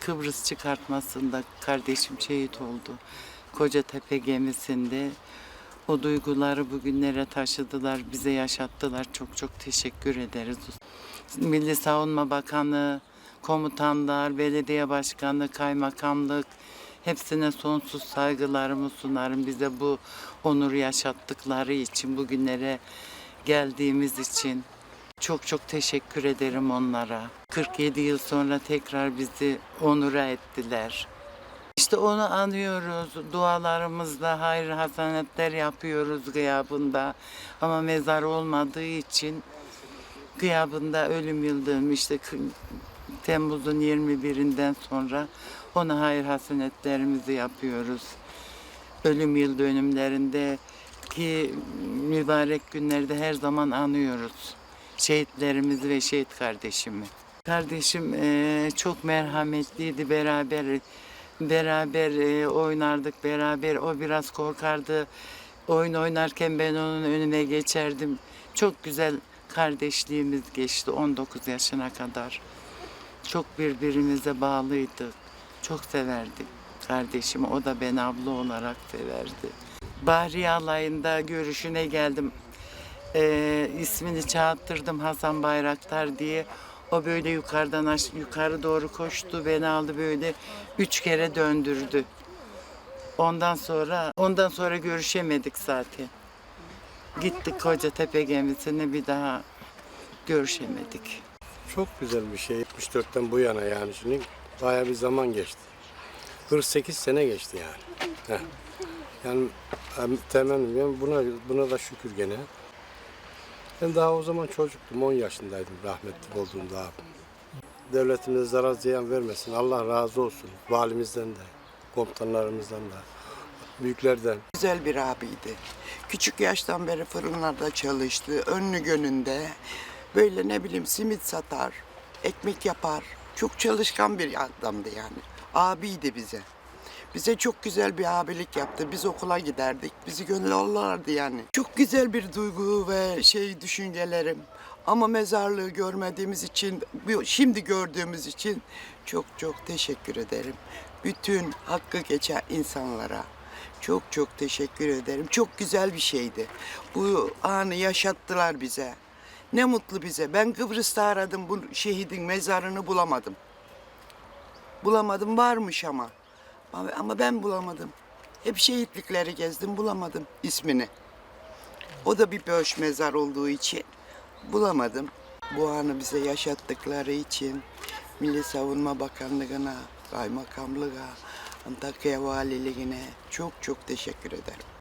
Kıbrıs çıkartmasında kardeşim şehit oldu. Kocatepe gemisinde. O duyguları bugünlere taşıdılar, bize yaşattılar. Çok çok teşekkür ederiz. Milli Savunma Bakanı, komutanlar, belediye başkanı, kaymakamlık hepsine sonsuz saygılarımı sunarım. Bize bu onuru yaşattıkları için, bugünlere geldiğimiz için çok çok teşekkür ederim onlara. 47 yıl sonra tekrar bizi onura ettiler. İşte onu anıyoruz. Dualarımızla hayır hasanetler yapıyoruz gıyabında. Ama mezar olmadığı için gıyabında ölüm yıl. İşte Temmuz'un 21'inden sonra ona hayır hasenetlerimizi yapıyoruz. Ölüm yıl dönümlerinde ki mübarek günlerde her zaman anıyoruz şehitlerimizi ve şehit kardeşimi. Kardeşim eee, çok merhametliydi beraber beraber eee, oynardık beraber. O biraz korkardı. Oyun oynarken ben onun önüne geçerdim. Çok güzel kardeşliğimiz geçti 19 yaşına kadar. Çok birbirimize bağlıydık. Çok severdik kardeşimi. O da beni abla olarak severdi. Bahriye alayında görüşüne geldim ee, ismini çağırttırdım Hasan Bayraktar diye. O böyle yukarıdan aş- yukarı doğru koştu, beni aldı böyle üç kere döndürdü. Ondan sonra ondan sonra görüşemedik zaten. Gittik Kocatepe gemisine bir daha görüşemedik. Çok güzel bir şey. 74'ten bu yana yani şimdi bayağı bir zaman geçti. 48 sene geçti yani. Heh. Yani em, temennim buna buna da şükür gene. Ben daha o zaman çocuktum, 10 yaşındaydım rahmetli olduğumda abi. Devletimize zarar ziyan vermesin. Allah razı olsun. Valimizden de, komutanlarımızdan da, büyüklerden. Güzel bir abiydi. Küçük yaştan beri fırınlarda çalıştı. Önlü gönünde böyle ne bileyim simit satar, ekmek yapar. Çok çalışkan bir adamdı yani. Abiydi bize. Bize çok güzel bir abilik yaptı. Biz okula giderdik. Bizi gönül alırlardı yani. Çok güzel bir duygu ve şey düşüncelerim. Ama mezarlığı görmediğimiz için, şimdi gördüğümüz için çok çok teşekkür ederim. Bütün hakkı geçen insanlara çok çok teşekkür ederim. Çok güzel bir şeydi. Bu anı yaşattılar bize. Ne mutlu bize. Ben Kıbrıs'ta aradım bu şehidin mezarını bulamadım. Bulamadım varmış ama. Ama- ben bulamadım. Hep şehitlikleri gezdim bulamadım ismini. O da bir böş mezar olduğu için bulamadım. Bu anı bize yaşattıkları için Milli Savunma Bakanlığı'na, Kaymakamlığa, Antakya Valiliğine çok çok teşekkür ederim.